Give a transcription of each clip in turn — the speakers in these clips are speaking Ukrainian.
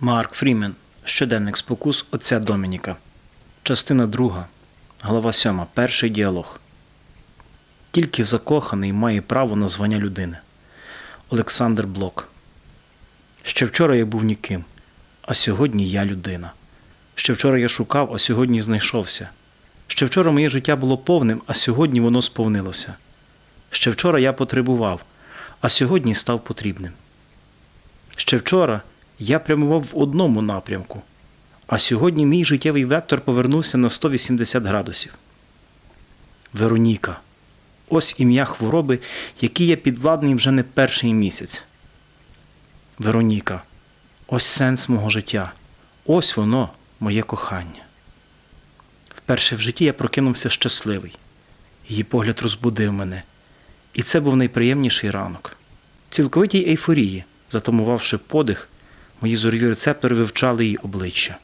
Марк Фрімен. Щоденник спокус отця Домініка. Частина 2. Глава 7. Перший діалог. Тільки закоханий має право на звання людини. Олександр Блок. Ще вчора я був ніким, а сьогодні я людина. Ще вчора я шукав, а сьогодні знайшовся. Ще вчора моє життя було повним, а сьогодні воно сповнилося. Ще вчора я потребував, а сьогодні став потрібним. Ще вчора я прямував в одному напрямку, а сьогодні мій життєвий вектор повернувся на 180 градусів. Вероніка. Ось ім'я хвороби, якій я підвладний вже не перший місяць. Вероніка. Ось сенс мого життя. Ось воно, моє кохання. Вперше в житті я прокинувся щасливий. Її погляд розбудив мене. І це був найприємніший ранок. Цілковитій ейфорії, затамувавши подих, мої зорові рецептори вивчали її обличчя.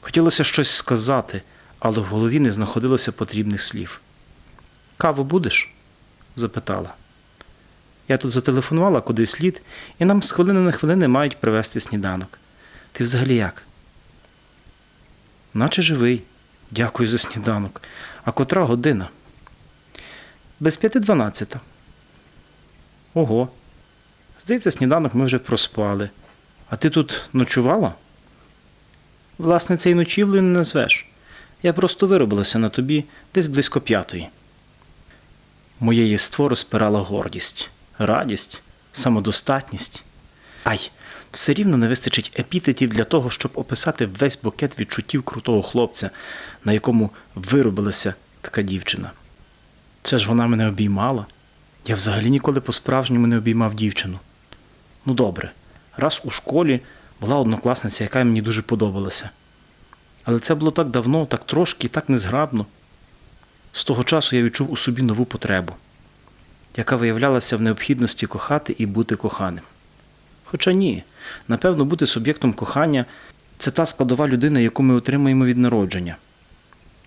Хотілося щось сказати, але в голові не знаходилося потрібних слів. Каву будеш? запитала. Я тут зателефонувала куди слід, і нам з хвилини на хвилини мають привезти сніданок. Ти взагалі як? Наче живий. Дякую за сніданок. А котра година? Без п'яти дванадцята. Ого. Здається, сніданок ми вже проспали. А ти тут ночувала? Власне, цей ночівлею не назвеш. Я просто виробилася на тобі десь близько п'ятої. Моє єство розпирала гордість, радість, самодостатність. Ай, все рівно не вистачить епітетів для того, щоб описати весь букет відчуттів крутого хлопця, на якому виробилася така дівчина. Це ж вона мене обіймала. Я взагалі ніколи по-справжньому не обіймав дівчину. Ну добре, раз у школі була однокласниця, яка мені дуже подобалася. Але це було так давно, так трошки так незграбно. З того часу я відчув у собі нову потребу, яка виявлялася в необхідності кохати і бути коханим. Хоча ні, напевно, бути суб'єктом кохання це та складова людина, яку ми отримаємо від народження.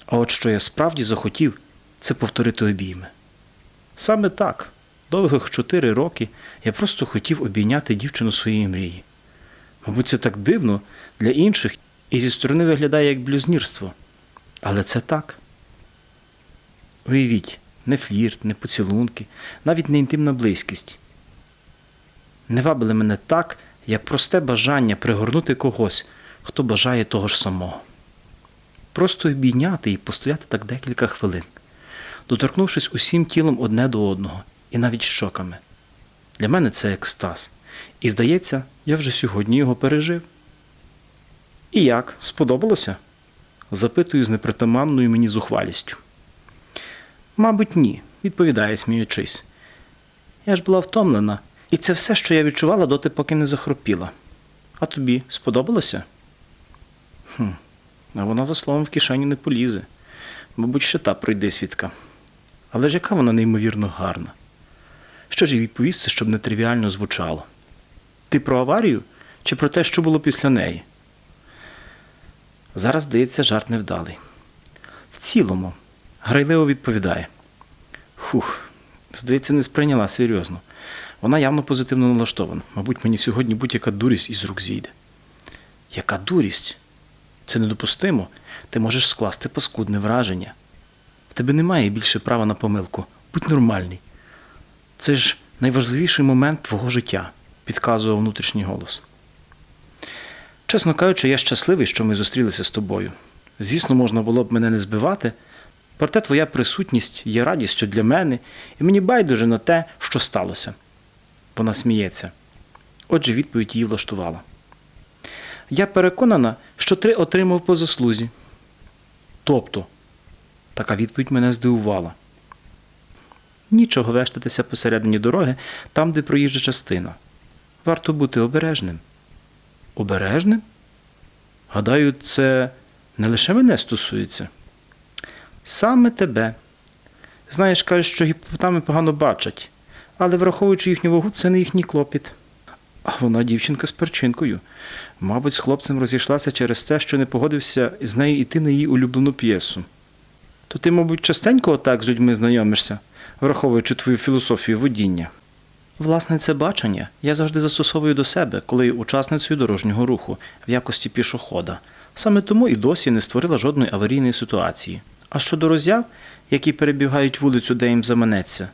А от що я справді захотів, це повторити обійми. Саме так, довгих чотири роки я просто хотів обійняти дівчину своєї мрії. Мабуть, це так дивно для інших і зі сторони виглядає як блюзнірство. Але це так. Уявіть, не флірт, не поцілунки, навіть не інтимна близькість. Не вабили мене так, як просте бажання пригорнути когось, хто бажає того ж самого. Просто обійняти і постояти так декілька хвилин, доторкнувшись усім тілом одне до одного і навіть щоками. Для мене це екстаз. І здається, я вже сьогодні його пережив. І як? Сподобалося? запитую з непритаманною мені зухвалістю. Мабуть, ні, відповідає, сміючись. Я ж була втомлена, і це все, що я відчувала доти, поки не захропіла. А тобі сподобалося? Хм, а вона за словом в кишені не полізе. Мабуть, ще та пройде свідка. Але ж яка вона неймовірно гарна. Що ж їй відповісти, щоб не тривіально звучало? Ти про аварію чи про те, що було після неї? Зараз, здається, жарт невдалий. В цілому, грайливо відповідає. Хух, здається, не сприйняла серйозно. Вона явно позитивно налаштована. Мабуть, мені сьогодні будь-яка дурість із рук зійде. Яка дурість? Це недопустимо. Ти можеш скласти паскудне враження. В тебе немає більше права на помилку. Будь нормальний. Це ж найважливіший момент твого життя, підказував внутрішній голос. Чесно кажучи, я щасливий, що ми зустрілися з тобою. Звісно, можна було б мене не збивати, проте твоя присутність є радістю для мене, і мені байдуже на те, що сталося. Вона сміється. Отже, відповідь її влаштувала. Я переконана, що ти отримав по заслузі. Тобто, така відповідь мене здивувала. Нічого вештатися посередині дороги, там, де проїжджа частина. Варто бути обережним. Обережним? Гадаю, це не лише мене стосується. Саме тебе. Знаєш, кажуть, що гіпопотами погано бачать, але враховуючи їхню вагу, це не їхній клопіт. А вона дівчинка з перчинкою. Мабуть, з хлопцем розійшлася через те, що не погодився з нею йти на її улюблену п'єсу. То ти, мабуть, частенько отак з людьми знайомишся, враховуючи твою філософію водіння. Власне, це бачення я завжди застосовую до себе, коли є учасницею дорожнього руху в якості пішохода. Саме тому і досі не створила жодної аварійної ситуації. А щодо роззяв, які перебігають вулицю, де їм заманеться,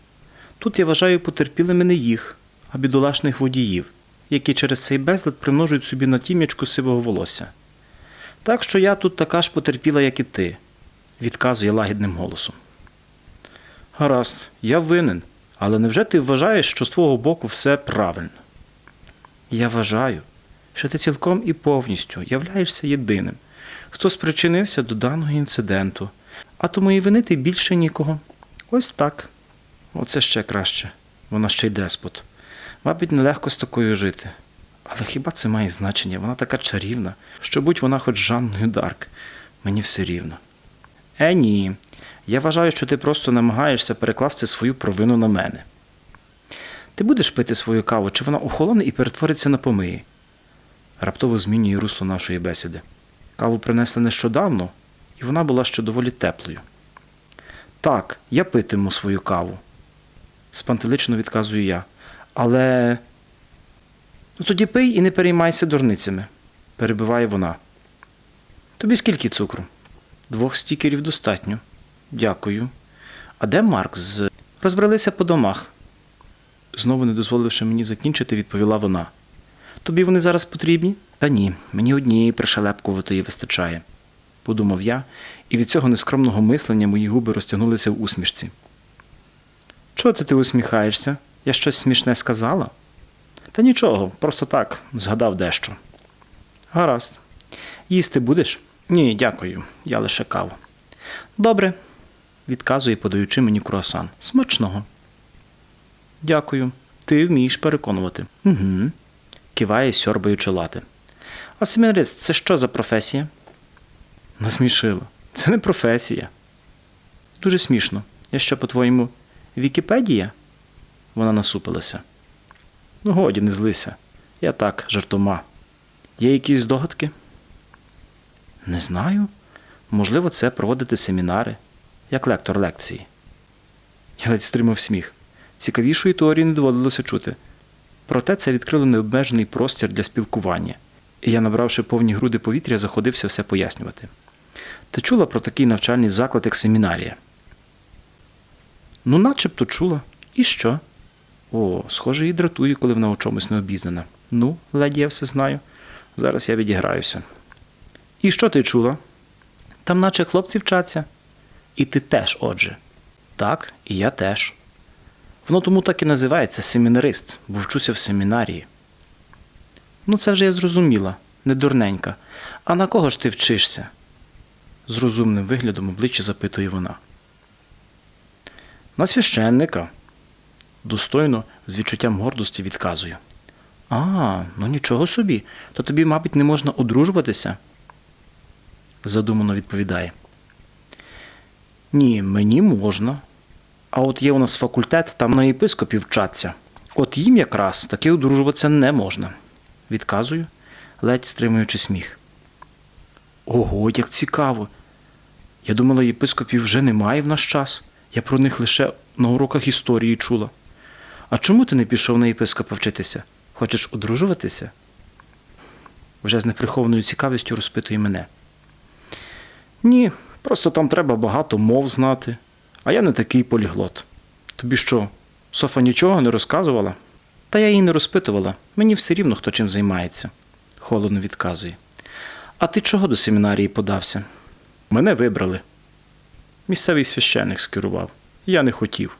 тут я вважаю потерпілими не їх, а бідолашних водіїв, які через цей безлад примножують собі на тім'ячку сивого волосся. Так що я тут така ж потерпіла, як і ти, відказує лагідним голосом. Гаразд, я винен, але невже ти вважаєш, що з твого боку все правильно? Я вважаю, що ти цілком і повністю являєшся єдиним, хто спричинився до даного інциденту, а тому і винити більше нікого. Ось так. Оце ще краще. Вона ще й деспот. Мабуть, нелегко з такою жити. Але хіба це має значення? Вона така чарівна, що будь вона хоч Жанною Дарк, мені все рівно. Е, ні. Я вважаю, що ти просто намагаєшся перекласти свою провину на мене. Ти будеш пити свою каву, чи вона охолоне і перетвориться на помиї? Раптово змінює русло нашої бесіди. Каву принесли нещодавно, і вона була ще доволі теплою. Так, я питиму свою каву. Спантелично відказую я. Але. Ну тоді пий і не переймайся дурницями, перебиває вона. Тобі скільки цукру? Двох стікерів достатньо. Дякую. А де Марк з. Розбралися по домах. Знову не дозволивши мені закінчити, відповіла вона. Тобі вони зараз потрібні? Та ні, мені однієї пришелепкуватої вистачає, подумав я, і від цього нескромного мислення мої губи розтягнулися в усмішці. Чого це ти усміхаєшся? Я щось смішне сказала? Та нічого, просто так, згадав дещо. Гаразд. Їсти будеш? Ні, дякую, я лише каву. Добре, відказує, подаючи мені круасан. Смачного. Дякую. Ти вмієш переконувати. Угу. Киває, сьорбаючи лати. А семінарист, це що за професія? Насмішила. Це не професія. Дуже смішно. Я що, по-твоєму, Вікіпедія? Вона насупилася. Ну, годі, не злися. Я так, жартома. Є якісь здогадки? Не знаю. Можливо, це проводити семінари, як лектор лекції. Я ледь стримав сміх. Цікавішої теорії не доводилося чути. Проте це відкрило необмежений простір для спілкування, і я, набравши повні груди повітря, заходився все пояснювати. Ти чула про такий навчальний заклад, як семінарія? Ну, начебто чула. І що? О, схоже, її дратує, коли вона у чомусь не обізнана. Ну, леді, я все знаю. Зараз я відіграюся. І що ти чула? Там наче хлопці вчаться. І ти теж, отже. Так, і я теж. Воно тому так і називається семінарист, бо вчуся в семінарії. Ну, це вже я зрозуміла, не дурненька. А на кого ж ти вчишся? З розумним виглядом обличчя запитує вона. На священника. Достойно, з відчуттям гордості відказую. А, ну нічого собі, то тобі, мабуть, не можна одружуватися? задумано відповідає. Ні, мені можна. А от є у нас факультет, там на єпископів вчаться. От їм якраз таки одружуватися не можна. Відказую, ледь стримуючи сміх. Ого, як цікаво. Я думала, єпископів вже немає в наш час. Я про них лише на уроках історії чула. А чому ти не пішов на єпископа вчитися? Хочеш одружуватися? Вже з неприхованою цікавістю розпитує мене. Ні, просто там треба багато мов знати, а я не такий поліглот. Тобі що, Софа нічого не розказувала? Та я її не розпитувала, мені все рівно хто чим займається, холодно відказує. А ти чого до семінарії подався? Мене вибрали. Місцевий священик скерував. Я не хотів.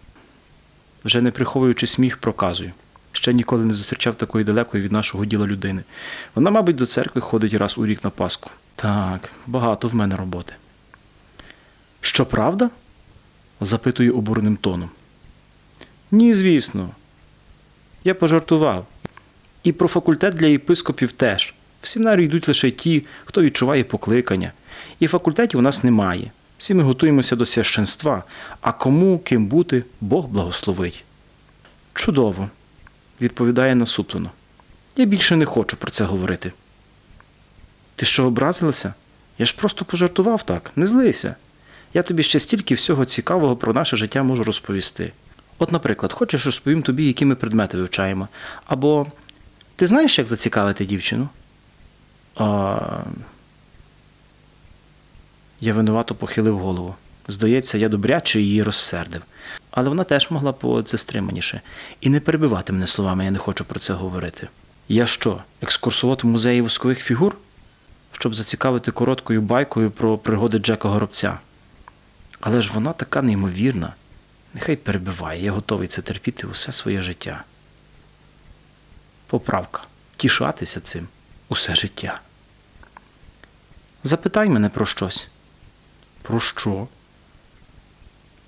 Вже не приховуючи сміх, проказую. Ще ніколи не зустрічав такої далекої від нашого діла людини. Вона, мабуть, до церкви ходить раз у рік на Пасху. Так, багато в мене роботи. Що правда? запитую обуреним тоном. Ні, звісно. Я пожартував. І про факультет для єпископів теж. В семінарію йдуть лише ті, хто відчуває покликання. І факультетів у нас немає. Всі ми готуємося до священства, а кому ким бути, Бог благословить. Чудово, відповідає насуплено. Я більше не хочу про це говорити. Ти що образилася? Я ж просто пожартував так, не злися. Я тобі ще стільки всього цікавого про наше життя можу розповісти. От, наприклад, хочеш розповім тобі, які ми предмети вивчаємо. Або ти знаєш, як зацікавити дівчину? А... Я винувато похилив голову. Здається, я добряче її розсердив. Але вона теж могла поводитися стриманіше. І не перебивати мене словами, я не хочу про це говорити. Я що, екскурсовод в музеї воскових фігур? Щоб зацікавити короткою байкою про пригоди Джека Горобця. Але ж вона така неймовірна. Нехай перебиває, я готовий це терпіти усе своє життя. Поправка. Тішатися цим усе життя. Запитай мене про щось. Про що?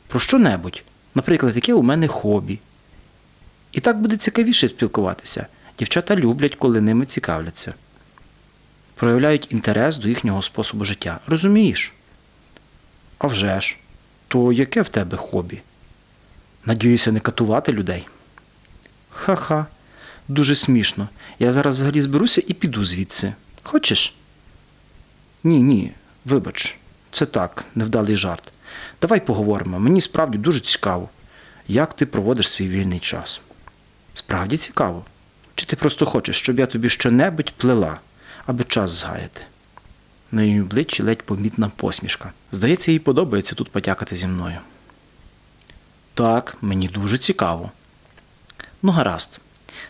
Про що-небудь. Наприклад, яке у мене хобі. І так буде цікавіше спілкуватися. Дівчата люблять, коли ними цікавляться. Проявляють інтерес до їхнього способу життя. Розумієш? А вже ж, то яке в тебе хобі? Надіюся, не катувати людей. Ха-ха, дуже смішно. Я зараз взагалі зберуся і піду звідси. Хочеш? Ні, ні, вибач, це так, невдалий жарт. Давай поговоримо. Мені справді дуже цікаво, як ти проводиш свій вільний час. Справді цікаво. Чи ти просто хочеш, щоб я тобі щонебудь плела, аби час згаяти? На її обличчі ледь помітна посмішка. Здається, їй подобається тут потякати зі мною. Так, мені дуже цікаво. Ну, гаразд,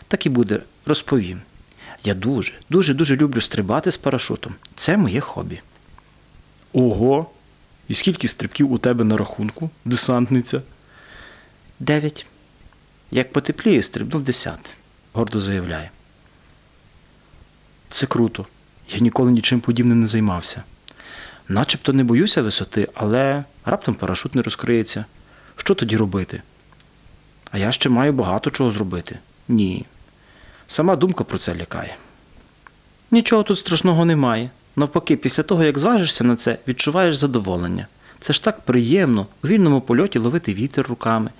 так і буде, розповім. Я дуже, дуже, дуже люблю стрибати з парашутом. Це моє хобі. Ого. І скільки стрибків у тебе на рахунку, десантниця? Дев'ять. Як потепліє, стрибнув десяти, гордо заявляє. Це круто. Я ніколи нічим подібним не займався. Начебто не боюся висоти, але раптом парашут не розкриється. Що тоді робити? А я ще маю багато чого зробити. Ні. Сама думка про це лякає. Нічого тут страшного немає. Навпаки, після того, як зважишся на це, відчуваєш задоволення. Це ж так приємно у вільному польоті ловити вітер руками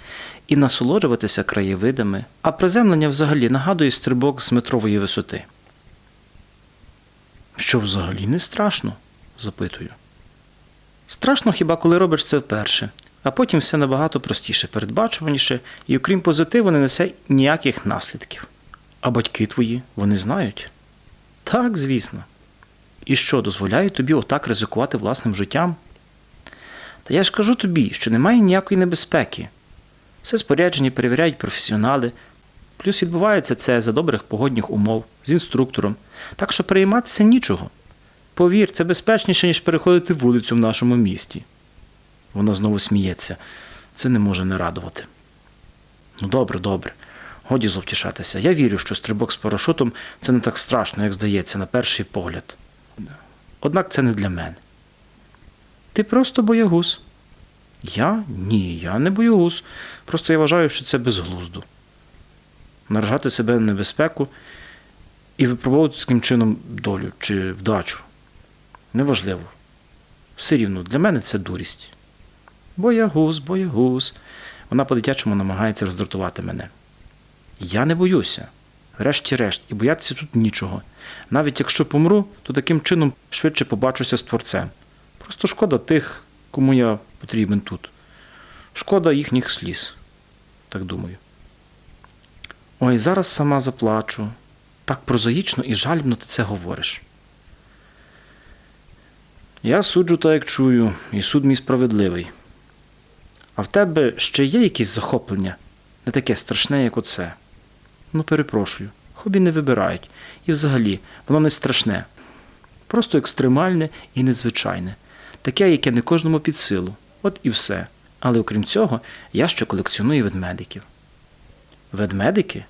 і насолоджуватися краєвидами, а приземлення взагалі нагадує стрибок з метрової висоти. Що взагалі не страшно? запитую. Страшно хіба коли робиш це вперше, а потім все набагато простіше, передбачуваніше і, окрім позитиву, не несе ніяких наслідків. А батьки твої, вони знають? Так, звісно. І що, дозволяють тобі отак ризикувати власним життям? Та я ж кажу тобі, що немає ніякої небезпеки. Все спорядження перевіряють професіонали, плюс відбувається це за добрих погодних умов, з інструктором, так що перейматися нічого. Повір, це безпечніше, ніж переходити вулицю в нашому місті. Вона знову сміється. Це не може не радувати. Ну, добре, добре. Годі зловтішатися. Я вірю, що стрибок з парашутом це не так страшно, як здається, на перший погляд. Однак це не для мене. Ти просто боягуз. Я? Ні, я не боягуз. Просто я вважаю, що це безглуздо. Наражати себе на небезпеку і випробовувати таким чином долю чи вдачу. Неважливо. Все рівно, для мене це дурість. Боягуз, боягуз. Вона по-дитячому намагається роздратувати мене. Я не боюся. Врешті-решт, і боятися тут нічого. Навіть якщо помру, то таким чином швидше побачуся з творцем. Просто шкода тих, кому я потрібен тут. Шкода їхніх сліз. Так думаю. Ой, зараз сама заплачу. Так прозаїчно і жалібно ти це говориш. Я суджу так, як чую, і суд мій справедливий. А в тебе ще є якісь захоплення, не таке страшне, як оце. Ну, перепрошую, хобі не вибирають. І взагалі, воно не страшне. Просто екстремальне і незвичайне. Таке, яке не кожному під силу. От і все. Але окрім цього, я ще колекціоную ведмедиків. Ведмедики?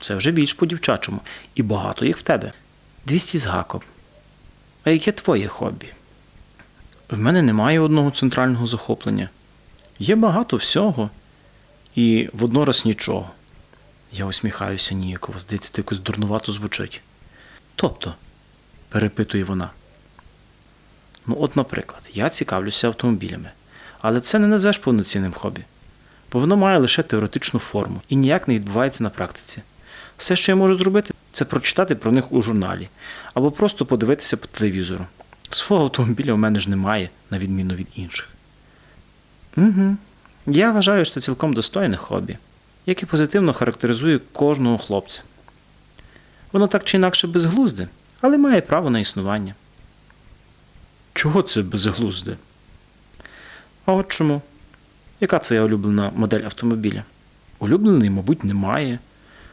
Це вже більш по-дівчачому. І багато їх в тебе. Двісті з гаком. А яке твоє хобі? В мене немає одного центрального захоплення. Є багато всього, і воднораз нічого. Я усміхаюся ніяково, здається, це якось дурнувато звучить. Тобто, перепитує вона. Ну, от, наприклад, я цікавлюся автомобілями, але це не назвеш повноцінним хобі, бо воно має лише теоретичну форму і ніяк не відбувається на практиці. Все, що я можу зробити, це прочитати про них у журналі або просто подивитися по телевізору. Свого автомобіля у мене ж немає, на відміну від інших. Угу. Я вважаю, що це цілком достойне хобі, яке позитивно характеризує кожного хлопця. Воно так чи інакше безглузде, але має право на існування. Чого це безглузде? А от чому? Яка твоя улюблена модель автомобіля? Улюбленої, мабуть, немає,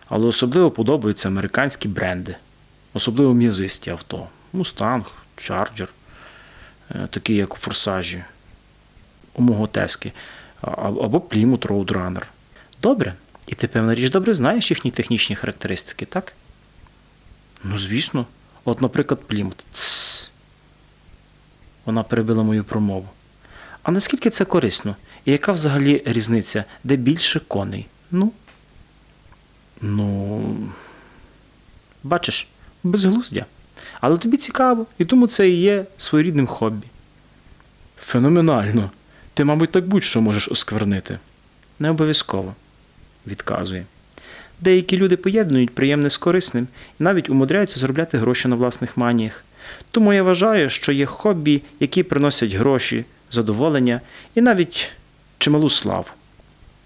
але особливо подобаються американські бренди, особливо м'язисті авто. Мустанг, Чарджер, е, такі як у Форсажі, у мого Тески, або Plymouth Roadrunner. Добре. І ти, певна річ, добре знаєш їхні технічні характеристики, так? Ну, звісно. От, наприклад. Тсс. Вона перебила мою промову. А наскільки це корисно? І яка взагалі різниця, де більше коней? Ну. Ну. Бачиш, безглуздя. Але тобі цікаво, і тому це і є своєрідним хобі. Феноменально. Ти, мабуть, так будь-що можеш осквернити. Не обов'язково, відказує. Деякі люди поєднують приємне з корисним і навіть умудряються заробляти гроші на власних маніях. Тому я вважаю, що є хобі, які приносять гроші, задоволення і навіть чималу славу.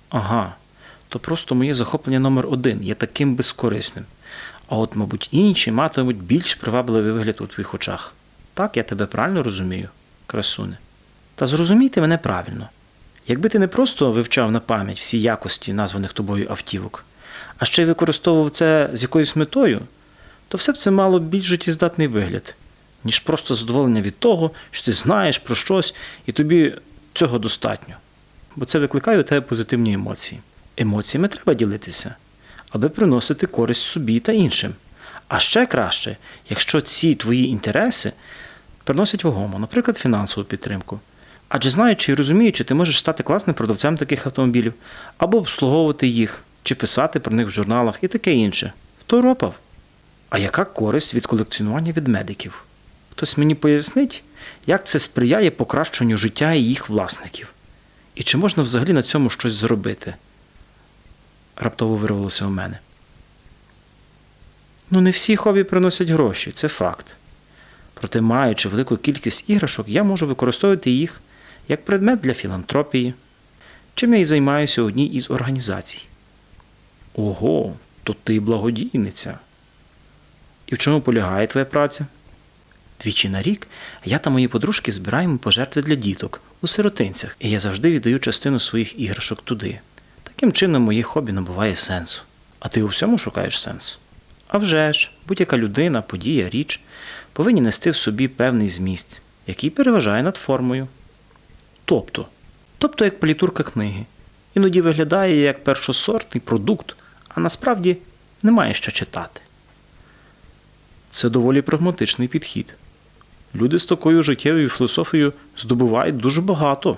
Ага, то просто моє захоплення номер один є таким безкорисним. А от, мабуть, інші матимуть більш привабливий вигляд у твоїх очах. Так, я тебе правильно розумію, красуне. Та зрозумійте мене правильно. Якби ти не просто вивчав на пам'ять всі якості названих тобою автівок, а ще й використовував це з якоюсь метою, то все б це мало більш життєздатний вигляд, ніж просто задоволення від того, що ти знаєш про щось, і тобі цього достатньо. Бо це викликає у тебе позитивні емоції. Емоціями треба ділитися, аби приносити користь собі та іншим. А ще краще, якщо ці твої інтереси приносять вагому, наприклад, фінансову підтримку. Адже знаючи і розуміючи, ти можеш стати класним продавцем таких автомобілів, або обслуговувати їх, чи писати про них в журналах і таке інше. Второпав. А яка користь від колекціонування ведмедиків? Хтось мені пояснить, як це сприяє покращенню життя їх власників? І чи можна взагалі на цьому щось зробити? Раптово вирвалося у мене. Ну, не всі хобі приносять гроші, це факт. Проте, маючи велику кількість іграшок, я можу використовувати їх як предмет для філантропії, чим я і займаюся одній із організацій. Ого, то ти благодійниця. І в чому полягає твоя праця? Двічі на рік я та мої подружки збираємо пожертви для діток у сиротинцях, і я завжди віддаю частину своїх іграшок туди. Таким чином моє хобі набуває сенсу. А ти у всьому шукаєш сенс? А вже ж, будь-яка людина, подія, річ повинні нести в собі певний зміст, який переважає над формою. Тобто, тобто як політурка книги. Іноді виглядає як першосортний продукт, а насправді немає що читати. Це доволі прагматичний підхід. Люди з такою життєвою філософією здобувають дуже багато.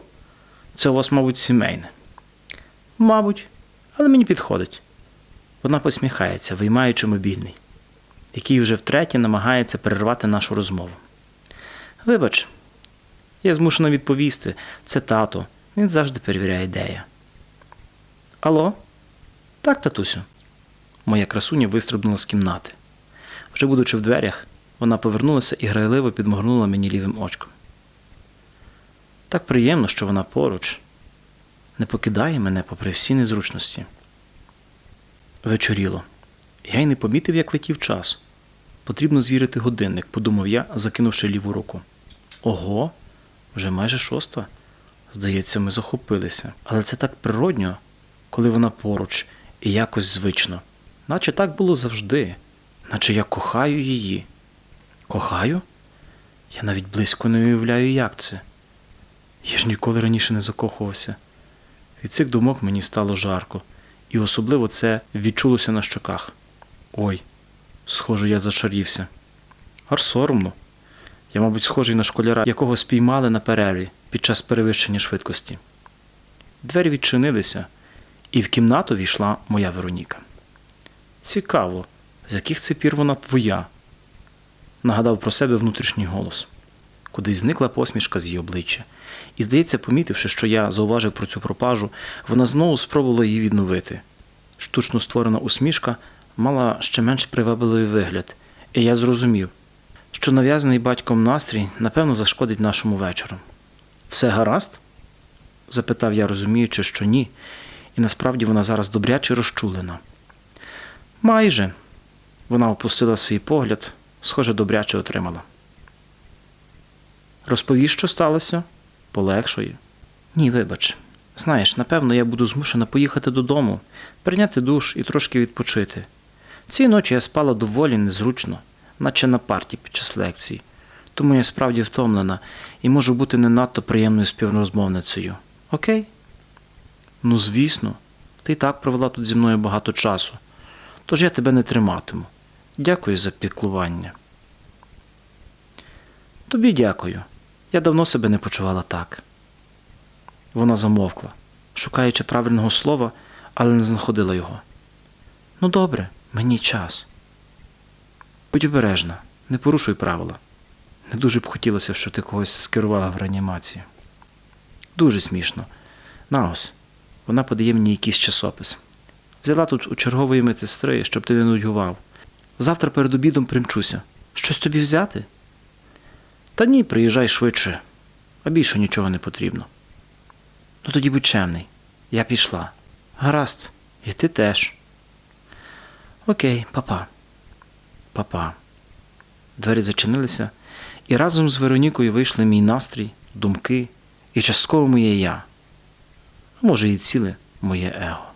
Це у вас, мабуть, сімейне. Мабуть, але мені підходить. Вона посміхається, виймаючи мобільний, який вже втретє намагається перервати нашу розмову. Вибач, я змушена відповісти, це тато, він завжди перевіряє ідея. Алло? Так, татусю. Моя красуня вистрибнула з кімнати. Вже будучи в дверях, вона повернулася і грайливо підморгнула мені лівим очком. Так приємно, що вона поруч, не покидає мене попри всі незручності. Вечоріло. Я й не помітив, як летів час. Потрібно звірити годинник, подумав я, закинувши ліву руку. Ого, вже майже шоста. Здається, ми захопилися. Але це так природньо, коли вона поруч, і якось звично. Наче так було завжди, наче я кохаю її. Кохаю? Я навіть близько не уявляю, як це. Я ж ніколи раніше не закохувався. Від цих думок мені стало жарко, і особливо це відчулося на щоках. Ой, схоже, я зашарівся. Ар соромно. Я, мабуть, схожий на школяра, якого спіймали на перерві під час перевищення швидкості. Двері відчинилися, і в кімнату війшла моя Вероніка. Цікаво, з яких це пір вона твоя? Нагадав про себе внутрішній голос. Кудись зникла посмішка з її обличчя, і, здається, помітивши, що я зауважив про цю пропажу, вона знову спробувала її відновити. Штучно створена усмішка мала ще менш привабливий вигляд, і я зрозумів, що нав'язаний батьком настрій напевно зашкодить нашому вечору. Все гаразд? запитав я, розуміючи, що ні, і насправді вона зараз добряче розчулена. Майже. Вона опустила свій погляд, схоже, добряче отримала. Розповіш, що сталося? Полегшує. Ні, вибач. Знаєш, напевно, я буду змушена поїхати додому, прийняти душ і трошки відпочити. Цієї ночі я спала доволі незручно, наче на парті під час лекції, тому я справді втомлена і можу бути не надто приємною співрозмовницею. Окей? Ну, звісно, ти і так провела тут зі мною багато часу, тож я тебе не триматиму. Дякую за піклування. Тобі дякую. Я давно себе не почувала так. Вона замовкла, шукаючи правильного слова, але не знаходила його. Ну, добре, мені час. Будь обережна, не порушуй правила. Не дуже б хотілося, щоб ти когось скерувала в реанімацію. Дуже смішно. Наос, вона подає мені якийсь часопис. Взяла тут у чергової медсестри, щоб ти не нудьгував. Завтра перед обідом примчуся. Щось тобі взяти? Та ні, приїжджай швидше, а більше нічого не потрібно. Ну тоді будь чемний. Я пішла. Гаразд, і ти теж. Окей, папа. Папа. Двері зачинилися, і разом з Веронікою вийшли мій настрій, думки і частково моє я. А може, і ціле моє его.